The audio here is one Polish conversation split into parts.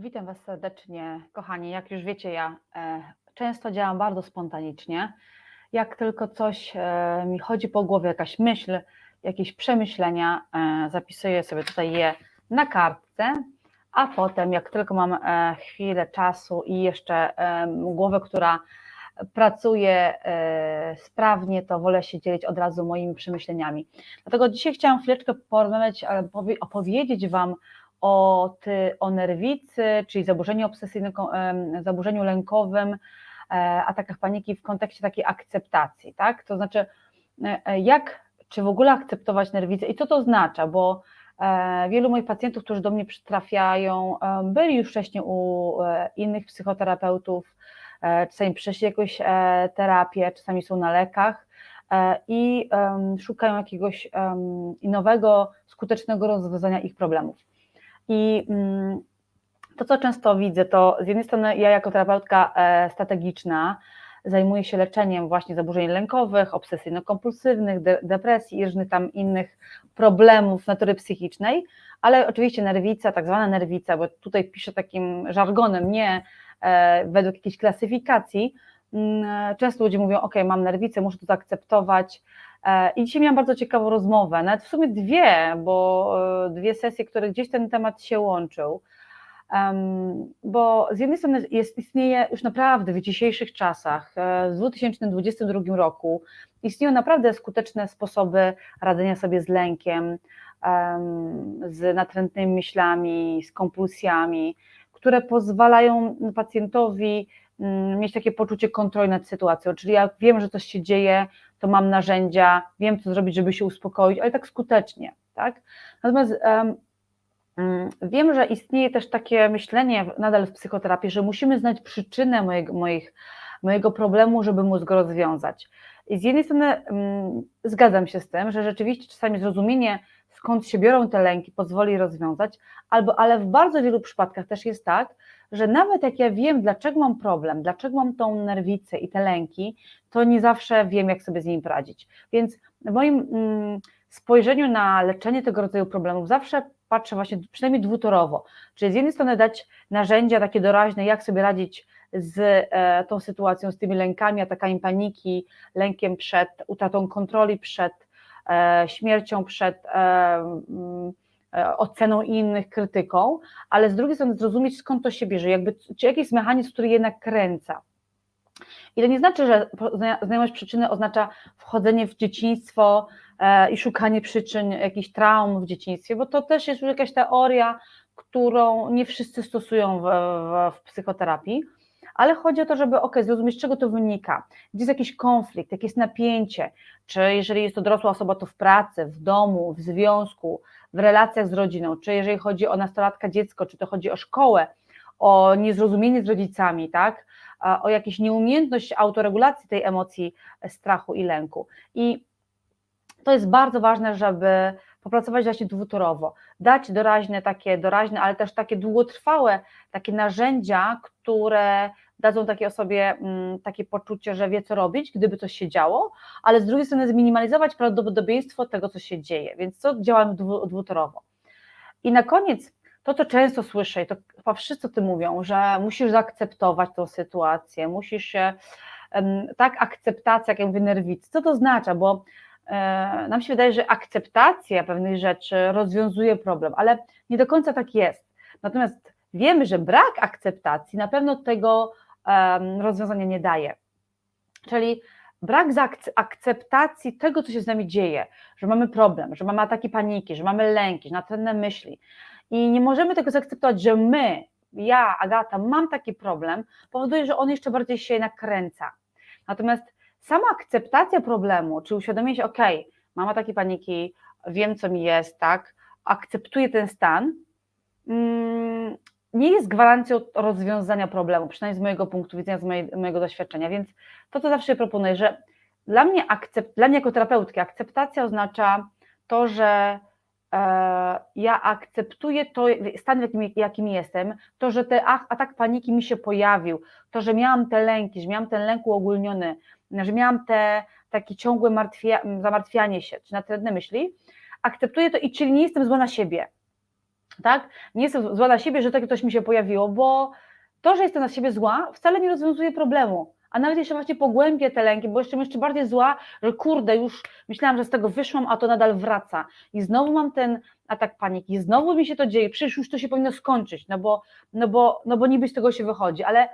Witam Was serdecznie, kochani. Jak już wiecie, ja e, często działam bardzo spontanicznie. Jak tylko coś e, mi chodzi po głowie, jakaś myśl, jakieś przemyślenia, e, zapisuję sobie tutaj je na kartce, a potem, jak tylko mam chwilę czasu i jeszcze głowę, która pracuje sprawnie, to wolę się dzielić od razu moimi przemyśleniami. Dlatego dzisiaj chciałam chwileczkę porozmawiać, opowiedzieć Wam o, ty, o nerwicy, czyli zaburzeniu obsesyjnym, zaburzeniu lękowym, e, atakach paniki w kontekście takiej akceptacji, tak? To znaczy, e, e, jak, czy w ogóle akceptować nerwicę i co to oznacza, bo wielu moich pacjentów, którzy do mnie trafiają, e, byli już wcześniej u innych psychoterapeutów, czasami przeszli jakąś terapię, czasami są na lekach i szukają jakiegoś nowego, skutecznego rozwiązania ich problemów. I mm, to, co często widzę, to z jednej strony ja jako terapeutka e, strategiczna zajmuję się leczeniem właśnie zaburzeń lękowych, obsesyjno-kompulsywnych, de- depresji i różnych tam innych problemów natury psychicznej, ale oczywiście nerwica, tak zwana nerwica, bo tutaj piszę takim żargonem, nie e, według jakiejś klasyfikacji, mm, często ludzie mówią, ok, mam nerwicę, muszę to zaakceptować, E, I dzisiaj miałam bardzo ciekawą rozmowę, nawet w sumie dwie, bo e, dwie sesje, które gdzieś ten temat się łączył. Em, Bo z jednej strony jest, istnieje już naprawdę w dzisiejszych czasach, e, w 2022 roku, istnieją naprawdę skuteczne sposoby radzenia sobie z lękiem, em, z natrętnymi myślami, z kompulsjami, które pozwalają pacjentowi mm, mieć takie poczucie kontroli nad sytuacją. Czyli jak wiem, że coś się dzieje, to mam narzędzia, wiem, co zrobić, żeby się uspokoić, ale tak skutecznie. Tak? Natomiast mm, wiem, że istnieje też takie myślenie nadal w psychoterapii, że musimy znać przyczynę mojego, moich, mojego problemu, żeby móc go rozwiązać. I z jednej strony mm, zgadzam się z tym, że rzeczywiście czasami zrozumienie, skąd się biorą te lęki, pozwoli rozwiązać, albo, ale w bardzo wielu przypadkach też jest tak, że nawet jak ja wiem, dlaczego mam problem, dlaczego mam tą nerwicę i te lęki, to nie zawsze wiem, jak sobie z nimi poradzić. Więc w moim mm, spojrzeniu na leczenie tego rodzaju problemów zawsze patrzę właśnie przynajmniej dwutorowo, czyli z jednej strony dać narzędzia takie doraźne, jak sobie radzić z e, tą sytuacją, z tymi lękami, atakami paniki, lękiem przed utratą kontroli, przed e, śmiercią, przed e, oceną innych, krytyką, ale z drugiej strony zrozumieć skąd to się bierze, jakby, czy jakiś mechanizm, który jednak kręca. I to nie znaczy, że zna- znajomość przyczyny oznacza wchodzenie w dzieciństwo e, i szukanie przyczyn jakichś traum w dzieciństwie, bo to też jest już jakaś teoria, którą nie wszyscy stosują w, w, w psychoterapii, ale chodzi o to, żeby ok, zrozumieć, z czego to wynika, gdzie jest jakiś konflikt, jakie jest napięcie, czy jeżeli jest to dorosła osoba, to w pracy, w domu, w związku, w relacjach z rodziną, czy jeżeli chodzi o nastolatka, dziecko, czy to chodzi o szkołę, o niezrozumienie z rodzicami, tak? o jakąś nieumiejętność autoregulacji tej emocji strachu i lęku. I to jest bardzo ważne, żeby popracować właśnie dwutorowo, dać doraźne, takie doraźne, ale też takie długotrwałe, takie narzędzia, które dadzą takiej osobie mm, takie poczucie, że wie co robić, gdyby coś się działo, ale z drugiej strony zminimalizować prawdopodobieństwo tego, co się dzieje, więc co działamy dwu, dwutorowo. I na koniec to, co często słyszę, i to chyba wszyscy o tym mówią, że musisz zaakceptować tą sytuację, musisz się, tak, akceptacja, jak ja mówię, nerwicy, co to oznacza, bo e, nam się wydaje, że akceptacja pewnych rzeczy rozwiązuje problem, ale nie do końca tak jest. Natomiast wiemy, że brak akceptacji na pewno tego em, rozwiązania nie daje. Czyli brak akceptacji tego, co się z nami dzieje, że mamy problem, że mamy ataki paniki, że mamy lęki, że natrętne myśli, i nie możemy tego zaakceptować, że my, ja, Agata, mam taki problem, powoduje, że on jeszcze bardziej się nakręca. Natomiast sama akceptacja problemu, czy uświadomienie się, ok, mam ataki paniki, wiem, co mi jest, tak, akceptuję ten stan, mm, nie jest gwarancją rozwiązania problemu, przynajmniej z mojego punktu widzenia, z mojej, mojego doświadczenia. Więc to, co zawsze proponuję, że dla mnie, akcept, dla mnie jako terapeutki akceptacja oznacza to, że e, ja akceptuję to, stan, w jakim, jakim jestem, to, że ten atak paniki mi się pojawił, to, że miałam te lęki, że miałam ten lęk uogólniony, że miałam te takie ciągłe martwia, zamartwianie się, czy natrętne myśli, akceptuję to i czyli nie jestem zła na siebie. Tak? Nie jestem zła na siebie, że takie coś mi się pojawiło, bo to, że jestem na siebie zła, wcale nie rozwiązuje problemu. A nawet jeszcze właśnie pogłębię te lęki, bo jestem jeszcze bardziej zła, że kurde, już myślałam, że z tego wyszłam, a to nadal wraca. I znowu mam ten atak paniki, znowu mi się to dzieje, przecież już to się powinno skończyć, no bo, no bo, no bo niby z tego się wychodzi, ale,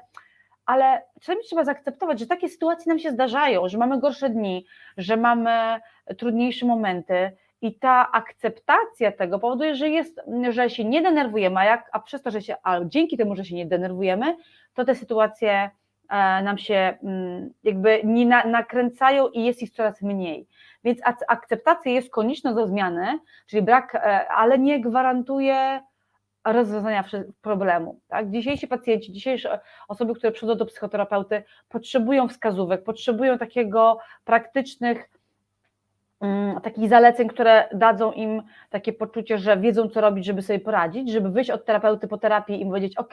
ale czasami trzeba zaakceptować, że takie sytuacje nam się zdarzają, że mamy gorsze dni, że mamy trudniejsze momenty, i ta akceptacja tego powoduje, że, jest, że się nie denerwujemy, a, jak, a przez to, że się, a dzięki temu, że się nie denerwujemy, to te sytuacje e, nam się mm, jakby nie na, nakręcają i jest ich coraz mniej. Więc akceptacja jest konieczna do zmiany, czyli brak, e, ale nie gwarantuje rozwiązania problemu. Tak? Dzisiejsi pacjenci, dzisiejsze osoby, które przychodzą do psychoterapeuty, potrzebują wskazówek, potrzebują takiego praktycznych takich zaleceń, które dadzą im takie poczucie, że wiedzą, co robić, żeby sobie poradzić, żeby wyjść od terapeuty po terapii i powiedzieć: OK,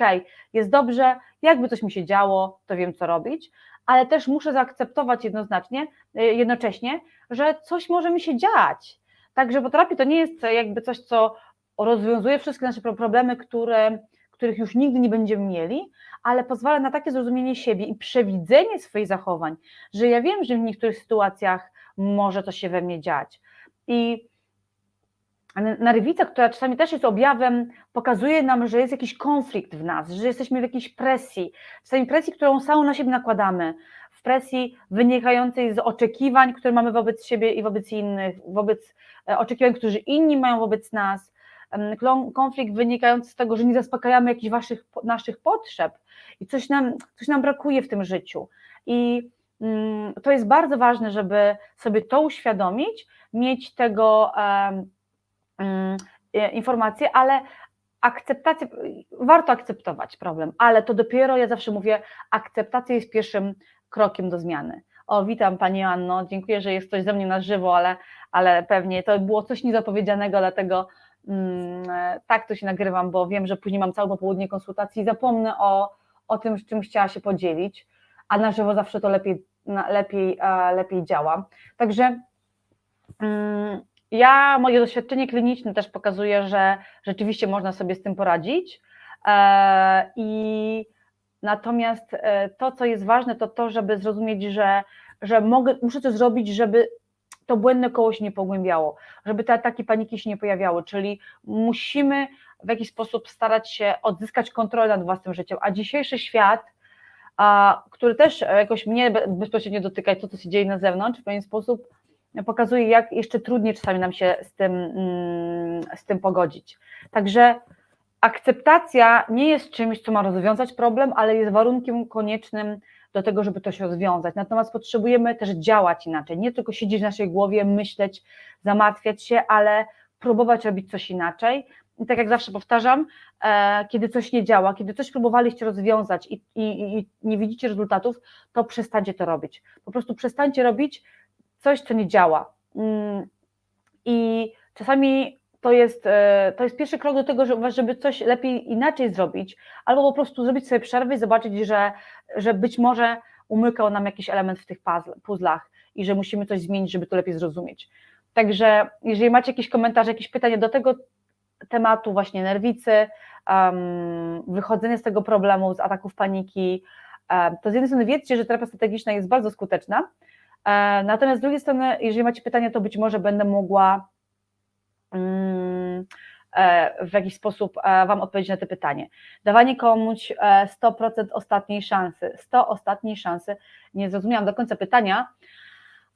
jest dobrze, jakby coś mi się działo, to wiem, co robić, ale też muszę zaakceptować jednoznacznie, y, jednocześnie, że coś może mi się dziać. Także po terapii to nie jest jakby coś, co rozwiązuje wszystkie nasze problemy, które, których już nigdy nie będziemy mieli, ale pozwala na takie zrozumienie siebie i przewidzenie swoich zachowań, że ja wiem, że w niektórych sytuacjach może to się we mnie dziać. I nerwica, która czasami też jest objawem, pokazuje nam, że jest jakiś konflikt w nas, że jesteśmy w jakiejś presji, czasami presji, którą samą na siebie nakładamy, w presji wynikającej z oczekiwań, które mamy wobec siebie i wobec innych, wobec e, oczekiwań, które inni mają wobec nas, konflikt wynikający z tego, że nie zaspokajamy jakichś waszych, naszych potrzeb i coś nam, coś nam brakuje w tym życiu. I to jest bardzo ważne, żeby sobie to uświadomić, mieć tego informacje, ale akceptację, warto akceptować problem, ale to dopiero, ja zawsze mówię, akceptacja jest pierwszym krokiem do zmiany. O, witam Pani Anno, dziękuję, że jest ktoś ze mnie na żywo, ale, ale pewnie to było coś niezapowiedzianego, dlatego mm, tak to się nagrywam, bo wiem, że później mam całe popołudnie konsultacji i zapomnę o, o tym, z czym chciała się podzielić, a na żywo zawsze to lepiej lepiej, lepiej działa. Także mm, ja, moje doświadczenie kliniczne też pokazuje, że rzeczywiście można sobie z tym poradzić. E, I natomiast e, to, co jest ważne, to to, żeby zrozumieć, że, że mogę, muszę coś zrobić, żeby to błędne koło się nie pogłębiało, żeby te ataki paniki się nie pojawiały, czyli musimy w jakiś sposób starać się odzyskać kontrolę nad własnym życiem, a dzisiejszy świat który też jakoś mnie bezpośrednio dotyka to, co się dzieje na zewnątrz, w pewien sposób pokazuje, jak jeszcze trudniej czasami nam się z tym, mm, z tym pogodzić. Także akceptacja nie jest czymś, co ma rozwiązać problem, ale jest warunkiem koniecznym do tego, żeby to się rozwiązać. Natomiast potrzebujemy też działać inaczej, nie tylko siedzieć w naszej głowie, myśleć, zamartwiać się, ale próbować robić coś inaczej. I tak jak zawsze powtarzam, e, kiedy coś nie działa, kiedy coś próbowaliście rozwiązać i, i, i nie widzicie rezultatów, to przestańcie to robić. Po prostu przestańcie robić coś, co nie działa. Mm, I czasami to jest, e, to jest pierwszy krok do tego, żeby coś lepiej inaczej zrobić, albo po prostu zrobić sobie przerwę i zobaczyć, że, że być może umykał nam jakiś element w tych puzzlach i że musimy coś zmienić, żeby to lepiej zrozumieć. Także jeżeli macie jakieś komentarze, jakieś pytania do tego, tematu właśnie nerwicy, wychodzenie z tego problemu, z ataków paniki, to z jednej strony wiedzcie, że terapia strategiczna jest bardzo skuteczna, um, natomiast z drugiej strony, jeżeli macie pytania, to być może będę mogła mm, e, w jakiś sposób e, Wam odpowiedzieć na te pytanie. Dawanie komuś 100% e, ostatniej szansy. 100 ostatniej szansy. Nie zrozumiałam do końca pytania,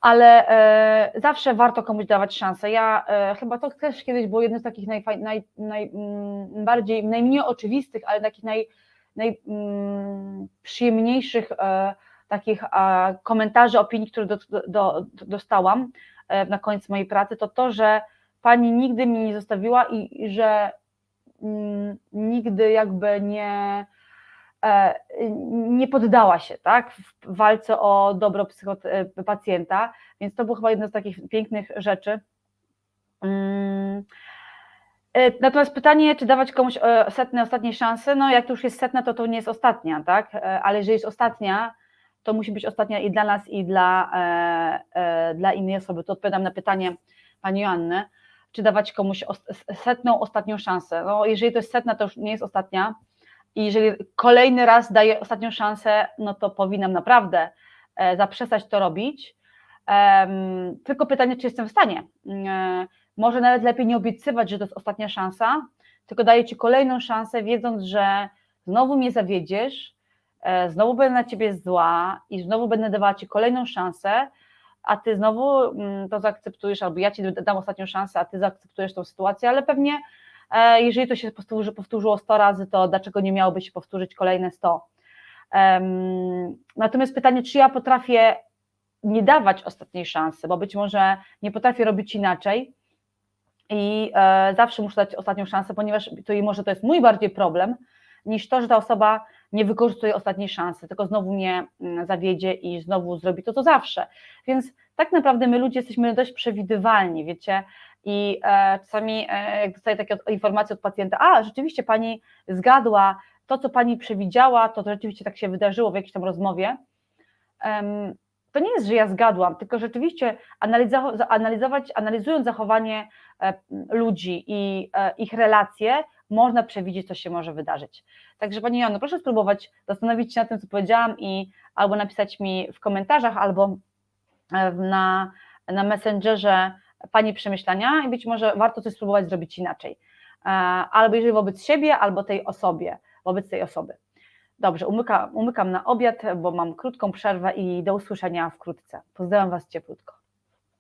ale e, zawsze warto komuś dawać szansę. Ja e, chyba to też kiedyś było jedno z takich najfaj, naj, naj, najbardziej, mm, najmniej oczywistych, ale takich naj, najprzyjemniejszych mm, e, takich komentarzy, opinii, które do, do, do, dostałam e, na koniec mojej pracy, to to, że pani nigdy mnie nie zostawiła i, i że mm, nigdy jakby nie nie poddała się tak, w walce o dobro e, pacjenta, więc to było chyba jedna z takich pięknych rzeczy. Mm. E, natomiast pytanie, czy dawać komuś setne, ostatniej szansy, no jak to już jest setna, to to nie jest ostatnia, tak? Ale jeżeli jest ostatnia, to musi być ostatnia i dla nas, i dla, dla innej osoby. To odpowiadam na pytanie Pani Joanny. czy dawać komuś setną, ostatnią szansę. No, jeżeli to jest setna, to już nie jest ostatnia. I jeżeli kolejny raz daję ostatnią szansę, no to powinnam naprawdę e, zaprzestać to robić. Tylko pytanie, czy jestem w stanie. E, może nawet lepiej nie obiecywać, że to jest ostatnia szansa, tylko daję Ci kolejną szansę, wiedząc, że znowu mnie zawiedziesz, e, znowu będę na Ciebie zła i znowu będę dawała Ci kolejną szansę, a Ty znowu mm, to zaakceptujesz, albo ja Ci dam ostatnią szansę, a Ty zaakceptujesz tą sytuację, ale pewnie jeżeli to się powtórzy, powtórzyło 100 razy, to dlaczego nie miałoby się powtórzyć kolejne 100? Em, Natomiast pytanie, czy ja potrafię nie dawać ostatniej szansy, bo być może nie potrafię robić inaczej i e, zawsze muszę dać ostatnią szansę, ponieważ to i może to jest mój bardziej problem, niż to, że ta osoba nie wykorzystuje ostatniej szansy, tylko znowu mnie mm, zawiedzie i znowu zrobi to, co zawsze. Więc tak naprawdę my ludzie jesteśmy dość przewidywalni, wiecie, i e, czasami e, jak dostaję takie od, informacje od pacjenta, a rzeczywiście pani zgadła to, co pani przewidziała, to, to rzeczywiście tak się wydarzyło w jakiejś tam rozmowie, em, to nie jest, że ja zgadłam, tylko rzeczywiście analizo- analizować, analizując zachowanie e, ludzi i e, ich relacje, można przewidzieć, co się może wydarzyć. Także Pani Jano, proszę spróbować zastanowić się nad tym, co powiedziałam i albo napisać mi w komentarzach, albo e, na, na Messengerze Pani przemyślenia i być może warto coś spróbować zrobić inaczej. E, Albo jeżeli wobec siebie, albo tej osobie, wobec tej osoby. Dobrze, umyka, umykam na obiad, bo mam krótką przerwę i do usłyszenia wkrótce. Pozdrawiam Was cieplutko.